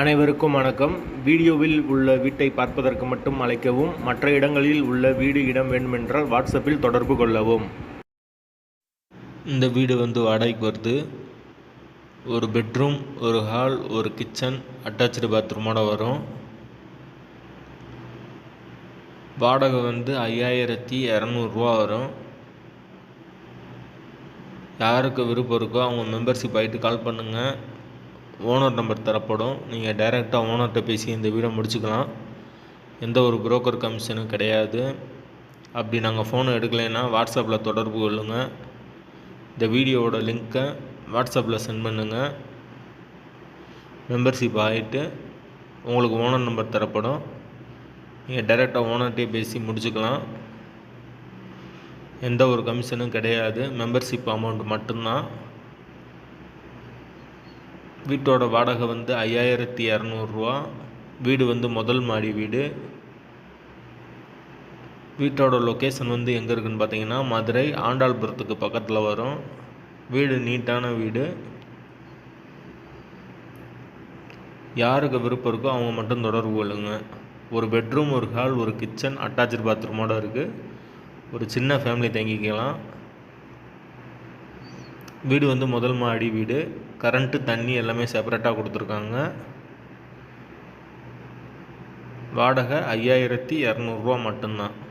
அனைவருக்கும் வணக்கம். வீடியோவில் உள்ள வீட்டை பார்ப்பதற்கு மட்டும் அழைக்கவும் மற்ற இடங்களில் உள்ள வீடு இடம் வேண்டுமென்றால் வாட்ஸ்அப்பில் தொடர்பு கொள்ளவும். இந்த வீடு வந்து வாடகைக்கு வருது. ஒரு பெட்ரூம் ஒரு ஹால் ஒரு கிச்சன் அட்டாச்சு பாத்ரூமோட வரும். வாடகை வந்து ஐயாயிரத்தி இரநூறுவா வரும். யாருக்கு விருப்பம் இருக்கோ அவங்க மெம்பர்ஷிப் ஆகிட்டு கால் பண்ணுங்கள் ஓனர் நம்பர் தரப்படும். நீங்கள் டைரெக்டாக ஓனர்கிட்ட பேசி இந்த வீடை முடிச்சுக்கலாம். எந்த ஒரு புரோக்கர் கமிஷனும் கிடையாது. அப்படி நாங்கள் ஃபோனை எடுக்கலைன்னா வாட்ஸ்அப்பில் தொடர்பு கொள்ளுங்கள் இந்த வீடியோவோட லிங்க்கை வாட்ஸ்அப்பில் சென்ட் பண்ணுங்கள் மெம்பர்ஷிப் ஆகிட்டு உங்களுக்கு ஓனர் நம்பர் தரப்படும். நீங்கள் டைரெக்டாக ஓனர்கிட்டே பேசி முடிச்சுக்கலாம். எந்த ஒரு கமிஷனும் கிடையாது. மெம்பர்ஷிப் அமௌண்ட் மட்டும்தான். வீட்டோட வாடகை வந்து ஐயாயிரத்தி இரநூறுவா வீடு வந்து முதல் மாடி வீடு. வீட்டோட லொக்கேஷன் வந்து எங்கே இருக்குன்னு பார்த்தீங்கன்னா மதுரை ஆண்டாள்புரத்துக்கு பக்கத்தில் வரும். வீடு நீட்டான வீடு. யாருக்கு விருப்பம் இருக்கோ அவங்க மட்டும் தொடர்பு கொள்ளுங்க. ஒரு பெட்ரூம் ஒரு ஹால் ஒரு கிச்சன் அட்டாச்சு பாத்ரூமோட இருக்குது ஒரு சின்ன ஃபேமிலி தங்கிக்கலாம். வீடு வந்து முதல் மாடி வீடு. கரண்ட்டு தண்ணி எல்லாமே செப்பரேட்டாக கொடுத்துருக்காங்க. வாடகை ஐயாயிரத்தி இரநூறுவா மட்டும்தான்.